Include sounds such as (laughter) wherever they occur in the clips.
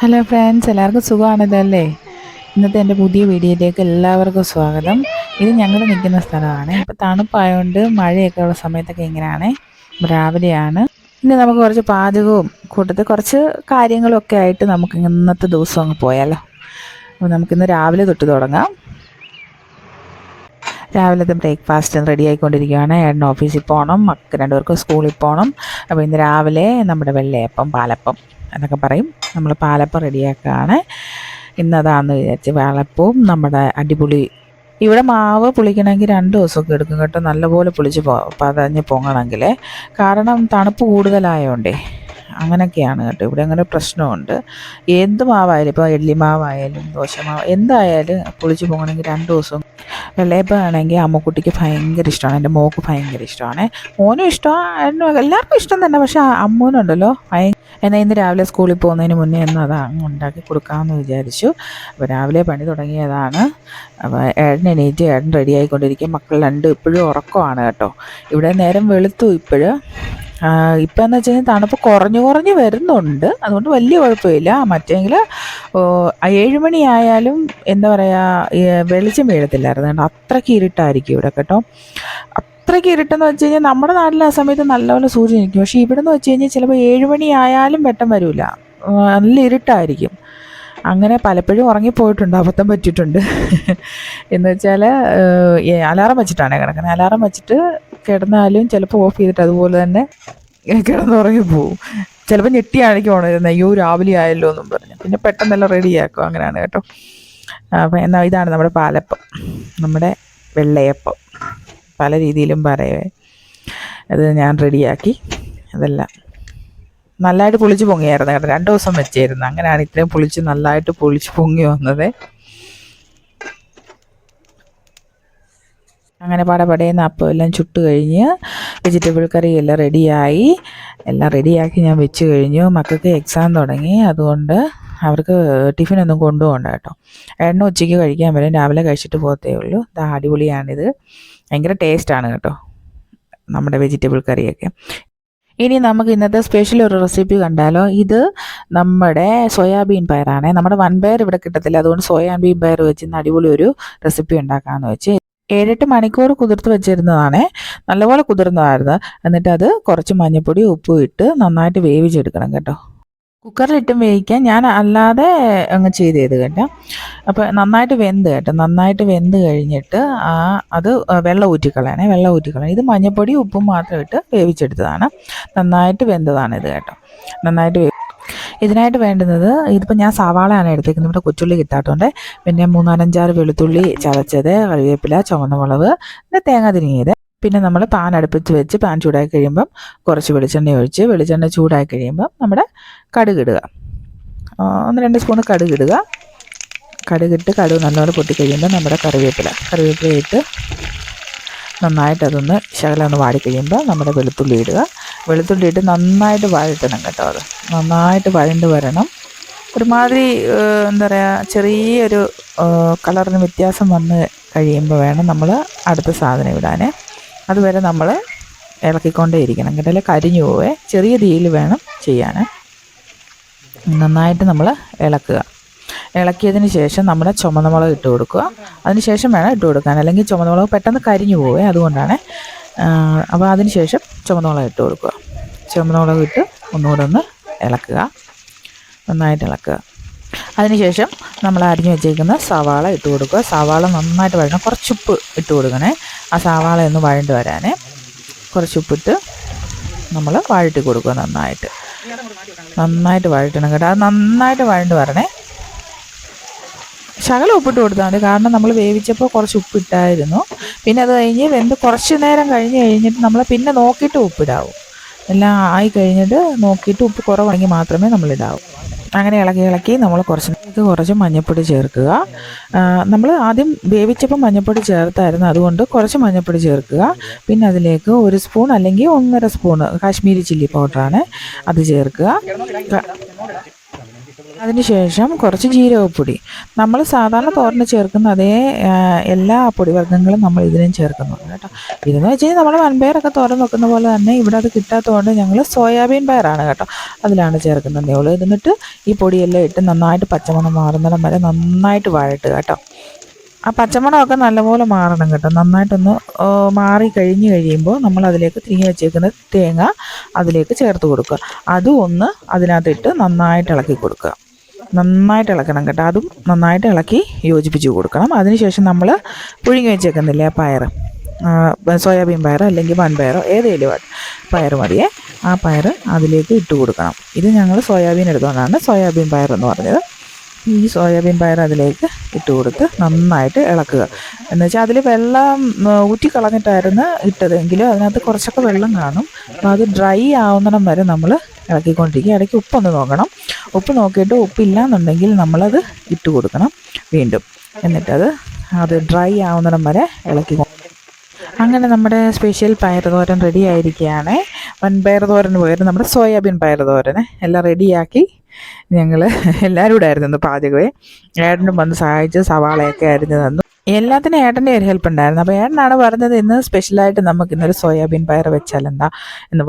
Hello friends എല്ലാവർക്കും സുഖമാണല്ലോ ഇന്നത്തെ എന്റെ പുതിയ വീഡിയോയിലേക്ക് എല്ലാവർക്കും സ്വാഗതം. ഇത് ഞങ്ങൾ നിൽക്കുന്ന സ്ഥലമാണ്. ഇപ്പോൾ തണുപ്പായതുകൊണ്ട് മഴയൊക്കെ ഉള്ള സമയത്തൊക്കെ ഇങ്ങനെയാണ്. രാവിലെയാണ്. ഇനി നമുക്ക് കുറച്ച് പാചകവും കൂട്ടത്തിൽ കുറച്ച് കാര്യങ്ങളൊക്കെ ആയിട്ട് നമുക്ക് ഇന്നത്തെ ദിവസം അങ്ങ് പോയാലോ. അപ്പോൾ നമുക്കിന്ന് രാവിലെ തൊട്ട് തുടങ്ങാം. രാവിലത്തെ ബ്രേക്ക്ഫാസ്റ്റ് റെഡി ആയിക്കൊണ്ടിരിക്കുകയാണ്. ഏട്ടൻ ഓഫീസിൽ പോകണം മക്ക രണ്ടുപേർക്കും സ്കൂളിൽ പോകണം അപ്പോൾ ഇന്ന് രാവിലെ നമ്മുടെ വെള്ളയപ്പം പാലപ്പം എന്നൊക്കെ പറയും. നമ്മൾ പാലപ്പം റെഡിയാക്കുകയാണ് ഇന്നതാന്ന് വിചാരിച്ച് വാളപ്പവും നമ്മുടെ അടിപൊളി ഇവിടെ മാവ് പുളിക്കണമെങ്കിൽ രണ്ട് ദിവസമൊക്കെ എടുക്കും കേട്ടോ. നല്ലപോലെ പുളിച്ച് പോ പതഞ്ഞ് പൊങ്ങണമെങ്കിൽ. കാരണം തണുപ്പ് കൂടുതലായതുകൊണ്ടേ അങ്ങനെയൊക്കെയാണ് കേട്ടോ. ഇവിടെ അങ്ങനെ പ്രശ്നമുണ്ട്. എന്ത് മാവായാലും ഇപ്പോൾ എള്ളിമാവായാലും ദോശമാവ് എന്തായാലും പുളിച്ച് പൊങ്ങണമെങ്കിൽ രണ്ട് ദിവസം വെള്ളയപ്പം ആണെങ്കിൽ അമ്മക്കുട്ടിക്ക് ഭയങ്കര ഇഷ്ടമാണ്. എന്റെ മോൾക്ക് ഭയങ്കര ഇഷ്ടമാണ്. മോനും ഇഷ്ടമാണ് എല്ലാവർക്കും ഇഷ്ടം തന്നെ. പക്ഷേ അമ്മൂനുണ്ടല്ലോ. ഭയ എന്നാൽ ഇന്ന് രാവിലെ സ്കൂളിൽ പോകുന്നതിന് മുന്നേ ഒന്ന് അത് അങ്ങ് ഉണ്ടാക്കി കൊടുക്കാമെന്ന് വിചാരിച്ചു. അപ്പോൾ രാവിലെ പണി തുടങ്ങിയതാണ്. അപ്പോൾ ഏടൻ എണീറ്റ് ഏടൻ റെഡി ആയിക്കൊണ്ടിരിക്കും. മക്കൾ രണ്ട് ഇപ്പോഴും ഉറക്കമാണ് കേട്ടോ. ഇവിടെ നേരം വെളുത്തു ഇപ്പോഴും. ഇപ്പം എന്ന് വെച്ച് കഴിഞ്ഞാൽ തണുപ്പ് കുറഞ്ഞു കുറഞ്ഞ് വരുന്നുണ്ട്. അതുകൊണ്ട് വലിയ കുഴപ്പമില്ല. മറ്റെങ്കിൽ ഏഴ് മണിയായാലും എന്താ പറയുക വെളിച്ചം വീഴത്തില്ലായിരുന്നു. കേട്ടോ അത്രയ്ക്ക് ഇരുട്ടായിരിക്കും ഇവിടെ കേട്ടോ. അത്രയ്ക്ക് ഇരുട്ടെന്ന് വെച്ച് കഴിഞ്ഞാൽ നമ്മുടെ നാട്ടിൽ ആ സമയത്ത് നല്ലപോലെ സൂര്യൻ നിൽക്കും പക്ഷേ ഇവിടെ എന്ന് വെച്ച് കഴിഞ്ഞാൽ ചിലപ്പോൾ ഏഴ് മണിയായാലും വെട്ടം വരില്ല നല്ല ഇരുട്ടായിരിക്കും. അങ്ങനെ പലപ്പോഴും ഉറങ്ങിപ്പോയിട്ടുണ്ട് അബദ്ധം പറ്റിയിട്ടുണ്ട്. എന്ന് വെച്ചാൽ അലാറം വെച്ചിട്ടാണ് കിടക്കുന്നത്. അലാറം വെച്ചിട്ട് കിടന്നാലും ചിലപ്പോൾ ഓഫ് ചെയ്തിട്ട് അതുപോലെ തന്നെ കിടന്നുറങ്ങി പോവും. ചിലപ്പോൾ ഞെട്ടിയാണെങ്കിൽ ഉണരുന്നത് അയ്യോ രാവിലെ ആയല്ലോ എന്നും പറഞ്ഞു. പിന്നെ പെട്ടെന്നെല്ലാം റെഡിയാക്കും അങ്ങനെയാണ് കേട്ടോ. അപ്പം എന്നാൽ ഇതാണ് നമ്മുടെ പാലപ്പം. നമ്മുടെ വെള്ളയപ്പം. പല രീതിയിലും പറയേ അത് ഞാൻ റെഡിയാക്കി അതെല്ലാം നല്ലതായിട്ട് പൊളിച്ച് പൊങ്ങിയായിരുന്നു കേട്ടോ. രണ്ട് ദിവസം വെച്ചായിരുന്നു അങ്ങനെയാണ് ഇത്രയും പൊളിച്ച് നല്ലതായിട്ട് പൊളിച്ച് പൊങ്ങി വന്നത്. അങ്ങനെ പടപടയുന്ന അപ്പം എല്ലാം ചുട്ട് കഴിഞ്ഞ് വെജിറ്റബിൾ കറി എല്ലാം റെഡിയായി എല്ലാം റെഡിയാക്കി ഞാൻ വെച്ച് കഴിഞ്ഞു. മക്കൾക്ക് എക്സാം തുടങ്ങി. അതുകൊണ്ട് അവർക്ക് ടിഫിനൊന്നും കൊണ്ടുപോകണ്ട കേട്ടോ. എണ്ണ ഉച്ചയ്ക്ക് കഴിക്കാൻ വരും. രാവിലെ കഴിച്ചിട്ട് പോകത്തേ ഉള്ളൂ. ഇതാ അടിപൊളിയാണിത്. ഭയങ്കര ടേസ്റ്റാണ് കേട്ടോ. നമ്മുടെ വെജിറ്റബിൾ കറിയൊക്കെ. ഇനി നമുക്ക് ഇന്നത്തെ സ്പെഷ്യൽ ഒരു റെസിപ്പി കണ്ടാലോ? ഇത് നമ്മുടെ സോയാബീൻ പയറാണ്. നമ്മുടെ വൺ പയർ ഇവിടെ കിട്ടത്തില്ല. അതുകൊണ്ട് സോയാബീൻ പയർ വെച്ച് അടിപൊളി ഒരു റെസിപ്പി ഉണ്ടാക്കാമെന്ന് വെച്ച് ഏഴെട്ട് മണിക്കൂർ കുതിർത്ത് വെച്ചിരുന്നതാണ്. നല്ലപോലെ കുതിർന്നതായിരുന്നു. എന്നിട്ട് അത് കുറച്ച് മഞ്ഞൾപ്പൊടി ഉപ്പും ഇട്ട് നന്നായിട്ട് വേവിച്ചെടുക്കണം കേട്ടോ. കുക്കറിലിട്ടും വേവിക്കാൻ ഞാൻ അല്ലാതെ അങ്ങ് ചെയ്ത് ചെയ്ത് കേട്ടോ. അപ്പോൾ നന്നായിട്ട് വെന്ത് കേട്ടോ. നന്നായിട്ട് വെന്ത് കഴിഞ്ഞിട്ട് ആ അത് വെള്ളം ഊറ്റിക്കളയണേ. വെള്ളം ഊറ്റിക്കളയണം. ഇത് മഞ്ഞൾപ്പൊടി ഉപ്പും മാത്രം ഇട്ട് വേവിച്ചെടുത്തതാണ്. നന്നായിട്ട് വെന്തതാണ് ഇത് കേട്ടോ. നന്നായിട്ട് ഇതിനായിട്ട് വേണ്ടുന്നത് ഇതിപ്പോൾ ഞാൻ സവാളയാണ് എടുത്തേക്കുന്നത്. ഇവിടെ കൊച്ചുള്ളി കിട്ടാത്തതുകൊണ്ട് പിന്നെ മൂന്നാലഞ്ചാറ് വെളുത്തുള്ളി ചതച്ചത് കറിവേപ്പില ചുവന്ന മുളക് പിന്നെ തേങ്ങ തിരിങ്ങിയത്. പിന്നെ നമ്മൾ പാൻ അടുപ്പിച്ച് വെച്ച് പാൻ ചൂടായി കഴിയുമ്പം കുറച്ച് വെളിച്ചെണ്ണ ഒഴിച്ച് വെളിച്ചെണ്ണ ചൂടായി കഴിയുമ്പം നമ്മുടെ കടുക് ഇടുക. ഒന്ന് രണ്ട് സ്പൂൺ കടുക് ഇടുക. കടുകിട്ട് കടുക് നല്ലപോലെ പൊട്ടിക്കഴിയുമ്പോൾ നമ്മുടെ കറിവേപ്പില. കറിവേപ്പില ഇട്ട് നന്നായിട്ട് അതൊന്ന് ശകലം ഒന്ന് വാടിക്കഴിയുമ്പോൾ നമ്മുടെ വെളുത്തുള്ളി ഇടുക. വെളുത്തുള്ളി ഇട്ട് നന്നായിട്ട് വഴറ്റണം കേട്ടോ അത്. നന്നായിട്ട് വഴണ്ട് വരണം. ഒരുമാതിരി എന്താ പറയുക ചെറിയൊരു കളറിന് വ്യത്യാസം വന്ന് കഴിയുമ്പോൾ വേണം നമ്മൾ അടുത്ത സാധനം ഇടാൻ അതുവരെ നമ്മൾ ഇളക്കിക്കൊണ്ടേ ഇരിക്കണം കേട്ടോ. അല്ലെങ്കിൽ കരിഞ്ഞു പോവേ. ചെറിയ തീയിൽ വേണം ചെയ്യാൻ നന്നായിട്ട് നമ്മൾ ഇളക്കുക. ഇളക്കിയതിന് ശേഷം നമ്മൾ ചുമന്ന മുളക് ഇട്ട് കൊടുക്കുക. അതിന് ശേഷം വേണം ഇട്ട് കൊടുക്കാൻ. അല്ലെങ്കിൽ ചുമന്ന മുളക് പെട്ടെന്ന് കരിഞ്ഞു പോവേ. അതുകൊണ്ടാണ് അപ്പോൾ അതിന് ശേഷം ചുമന്ന മുളക് ഇട്ട് കൊടുക്കുക. ചുമന്നോളം ഇട്ട് ഒന്നുകൂടെ ഒന്ന് ഇളക്കുക. നന്നായിട്ട് ഇളക്കുക. അതിനുശേഷം നമ്മൾ അരിഞ്ഞു വെച്ചേക്കുന്ന സവാള ഇട്ട് കൊടുക്കുക. സവാള നന്നായിട്ട് വഴണം കുറച്ചുപ്പ് ഇട്ട് കൊടുക്കണേ. ആ സവാള ഒന്ന് വഴണ്ട് വരാനേ കുറച്ച് ഉപ്പിട്ട് നമ്മൾ വഴട്ടി കൊടുക്കുക നന്നായിട്ട്. നന്നായിട്ട് വഴറ്റണം കേട്ടോ. അത് നന്നായിട്ട് വഴണ്ട് വരണേ. ശകലം ഉപ്പിട്ട് കൊടുത്താൽ മതി. കാരണം നമ്മൾ വേവിച്ചപ്പോൾ കുറച്ച് ഉപ്പിട്ടായിരുന്നു. പിന്നെ അത് കഴിഞ്ഞ് വെന്ത് കുറച്ച് നേരം കഴിഞ്ഞ് കഴിഞ്ഞിട്ട് നമ്മൾ പിന്നെ നോക്കിയിട്ട് ഉപ്പിടാവും. എല്ലാം ആയി കഴിഞ്ഞിട്ട് നോക്കിയിട്ട് ഉപ്പ് കുറവാണെങ്കിൽ മാത്രമേ നമ്മൾ ഇടാവൂ. അങ്ങനെ ഇളക്കി ഇളക്കി നമ്മൾ കുറച്ച് കുറച്ച് മഞ്ഞൾപ്പൊടി ചേർക്കുക. നമ്മൾ ആദ്യം വേവിച്ചപ്പോൾ മഞ്ഞൾപ്പൊടി ചേർത്തായിരുന്നു. അതുകൊണ്ട് കുറച്ച് മഞ്ഞൾപ്പൊടി ചേർക്കുക. പിന്നെ അതിലേക്ക് ഒരു സ്പൂൺ അല്ലെങ്കിൽ ഒന്നര സ്പൂൺ കാശ്മീരി ചില്ലി പൗഡറാണ് അത് ചേർക്കുക. അതിനുശേഷം കുറച്ച് ജീരകപ്പൊടി. നമ്മൾ സാധാരണ തോരന് ചേർക്കുന്ന അതേ എല്ലാ പൊടിവർഗങ്ങളും നമ്മൾ ഇതിനും ചേർക്കുന്നുണ്ട് കേട്ടോ. ഇതെന്ന് വെച്ച് കഴിഞ്ഞാൽ നമ്മൾ വൻപയറൊക്കെ തോരൻ വെക്കുന്ന പോലെ തന്നെ ഇവിടെ അത് കിട്ടാത്തതുകൊണ്ട് ഞങ്ങൾ സോയാബീൻ പയറാണ് കേട്ടോ അതിലാണ് ചേർക്കുന്നത് ഉള്ളൂ. എന്നിട്ട് ഈ പൊടിയെല്ലാം ഇട്ട് നന്നായിട്ട് പച്ചമണം മാറുന്നിടം വരെ നന്നായിട്ട് വഴട്ടുക കേട്ടോ. ആ പച്ചമണമൊക്കെ നല്ലപോലെ മാറണം കേട്ടോ. നന്നായിട്ടൊന്ന് മാറി കഴിഞ്ഞ് കഴിയുമ്പോൾ നമ്മൾ അതിലേക്ക് തിരിഞ്ഞ് വെച്ചേക്കുന്ന തേങ്ങ അതിലേക്ക് ചേർത്ത് കൊടുക്കുക. അതും ഒന്ന് അതിനകത്തിട്ട് നന്നായിട്ട് ഇളക്കി കൊടുക്കുക. നന്നായിട്ട് ഇളക്കണം കേട്ടോ. അതും നന്നായിട്ട് ഇളക്കി യോജിപ്പിച്ച് കൊടുക്കണം. അതിനുശേഷം നമ്മൾ പുഴുങ്ങി വെച്ചേക്കുന്നില്ലേ പയർ? സോയാബീൻ പയറോ അല്ലെങ്കിൽ വൻപയറോ ഏതെങ്കിലും. പയർ മതിയേ. ആ പയർ അതിലേക്ക് ഇട്ട് കൊടുക്കണം. ഇത് ഞങ്ങൾ സോയാബീൻ എടുത്തുകൊണ്ടാണ് സോയാബീൻ പയർ എന്ന് പറഞ്ഞത്. ഈ സോയാബീൻ പയർ അതിലേക്ക് ഇട്ട് കൊടുത്ത് നന്നായിട്ട് ഇളക്കുക. എന്ന് വെച്ചാൽ അതിൽ വെള്ളം ഊറ്റിക്കളഞ്ഞിട്ടായിരുന്നു ഊറ്റി കളഞ്ഞിട്ടായിരുന്നു ഇട്ടതെങ്കിലും അതിനകത്ത് കുറച്ചൊക്കെ വെള്ളം കാണും. അപ്പോൾ അത് ഡ്രൈ ആവുന്നിടം വരെ നമ്മൾ ഇളക്കിക്കൊണ്ടിരിക്കുക. ഇടയ്ക്ക് ഉപ്പൊന്ന് നോക്കണം. ഉപ്പ് നോക്കിയിട്ട് ഉപ്പില്ല എന്നുണ്ടെങ്കിൽ നമ്മളത് ഇട്ട് കൊടുക്കണം വീണ്ടും. എന്നിട്ടത് അത് ഡ്രൈ ആവുന്നിടം വരെ ഇളക്കി അങ്ങനെ നമ്മുടെ സ്പെഷ്യൽ പയർ തോരൻ റെഡി ആയിരിക്കുകയാണ്. വൻപയർ തോരന് പകരം നമ്മുടെ സോയാബീൻ പയർ തോരനെ. എല്ലാം റെഡിയാക്കി ഞങ്ങൾ എല്ലാവരും കൂടെ ആയിരുന്നു ഇന്ന് പാചകമേ. ഏട്ടനും വന്ന് സഹായിച്ച് സവാളയൊക്കെ ആയിരുന്നു തന്നു. എല്ലാത്തിനും ഏട്ടന്റെ ഒരു ഹെൽപ്പ് ഉണ്ടായിരുന്നു. അപ്പോൾ ഏട്ടനാണ് പറഞ്ഞത് ഇന്ന് സ്പെഷ്യലായിട്ട് നമുക്ക് ഇന്നൊരു സോയാബീൻ പയർ വെച്ചാൽ എന്താ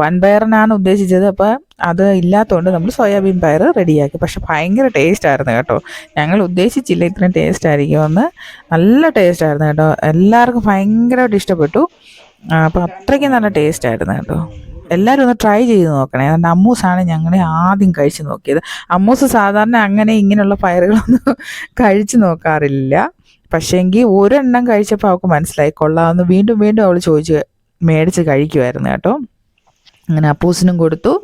വൻ പയറിനാണ് ഉദ്ദേശിച്ചത്. അപ്പോൾ അത് ഇല്ലാത്തതുകൊണ്ട് നമ്മൾ സോയാബീൻ പയർ റെഡിയാക്കി. പക്ഷെ ഭയങ്കര ടേസ്റ്റ് ആയിരുന്നു കേട്ടോ. ഞങ്ങൾ ഉദ്ദേശിച്ചില്ല ഇത്രയും ടേസ്റ്റ് ആയിരിക്കുമെന്ന് നല്ല ടേസ്റ്റ് ആയിരുന്നു കേട്ടോ. എല്ലാവർക്കും ഭയങ്കരമായിട്ട് ഇഷ്ടപ്പെട്ടു. അപ്പോൾ അത്രയ്ക്കും നല്ല ടേസ്റ്റ് ആയിരുന്നു കേട്ടോ. എല്ലാവരും ഒന്ന് ട്രൈ ചെയ്ത് നോക്കണേ. അതുകൊണ്ട് അമ്മൂസാണ് ഞങ്ങളെ ആദ്യം കഴിച്ചു നോക്കിയത്. അമ്മൂസ് സാധാരണ അങ്ങനെ ഇങ്ങനെയുള്ള പയറുകളൊന്നും (laughs) കഴിച്ചു നോക്കാറില്ല. പക്ഷേങ്കിൽ ഒരെണ്ണം കഴിച്ചപ്പോൾ അവൾക്ക് മനസ്സിലായി. കൊള്ളാമെന്ന് വീണ്ടും വീണ്ടും അവൾ ചോദിച്ച് മേടിച്ച് കഴിക്കുമായിരുന്നു കേട്ടോ. അങ്ങനെ അപ്പൂസിനും കൊടുത്തു.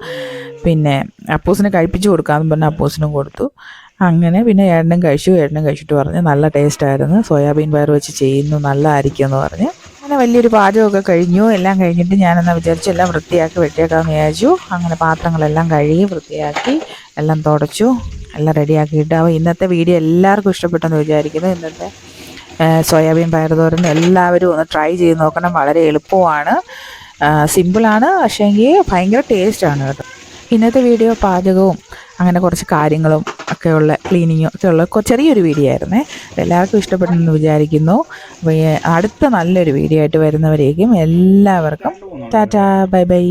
പിന്നെ അപ്പൂസിനെ കഴിപ്പിച്ച് കൊടുക്കാമെന്ന് പറഞ്ഞ് അപ്പൂസിനും കൊടുത്തു. അങ്ങനെ പിന്നെ ഏട്ടനും കഴിച്ചു. ഏട്ടനും കഴിച്ചിട്ട് പറഞ്ഞ്. നല്ല ടേസ്റ്റായിരുന്നു സോയാബീൻ പയർ വെച്ച് ചെയ്യുന്നു. നല്ലതായിരിക്കും എന്ന് പറഞ്ഞ്. അങ്ങനെ വലിയൊരു പാചകമൊക്കെ കഴിഞ്ഞു. എല്ലാം കഴിഞ്ഞിട്ട് ഞാനെന്നാ വിചാരിച്ചു എല്ലാം വൃത്തിയാക്കി വെട്ടിയേക്കാമെന്ന് വിചാരിച്ചു. അങ്ങനെ പാത്രങ്ങളെല്ലാം കഴുകി വൃത്തിയാക്കി എല്ലാം തുടച്ചു. എല്ലാം റെഡിയാക്കിയിട്ട് അപ്പോൾ ഇന്നത്തെ വീഡിയോ എല്ലാവർക്കും ഇഷ്ടപ്പെട്ടെന്ന് വിചാരിക്കുന്നു. ഇന്നത്തെ സോയാബീൻ പയർ തോരൻ എല്ലാവരും ഒന്ന് ട്രൈ ചെയ്ത് നോക്കണം. വളരെ എളുപ്പമാണ്. സിമ്പിളാണ്. പക്ഷേങ്കിൽ ഭയങ്കര ടേസ്റ്റാണ് കേട്ടോ. ഇന്നത്തെ വീഡിയോ പാചകവും അങ്ങനെ കുറച്ച് കാര്യങ്ങളും ഒക്കെയുള്ള ക്ലീനിങ്ങും ഒക്കെയുള്ള ഉള്ള ചെറിയൊരു വീഡിയോ ആയിരുന്നേ. എല്ലാവർക്കും ഇഷ്ടപ്പെട്ടെന്ന് വിചാരിക്കുന്നു. അടുത്ത നല്ലൊരു വീഡിയോ ആയിട്ട് വരുന്നവരേക്കും എല്ലാവർക്കും ടാറ്റാ ബൈ ബൈ.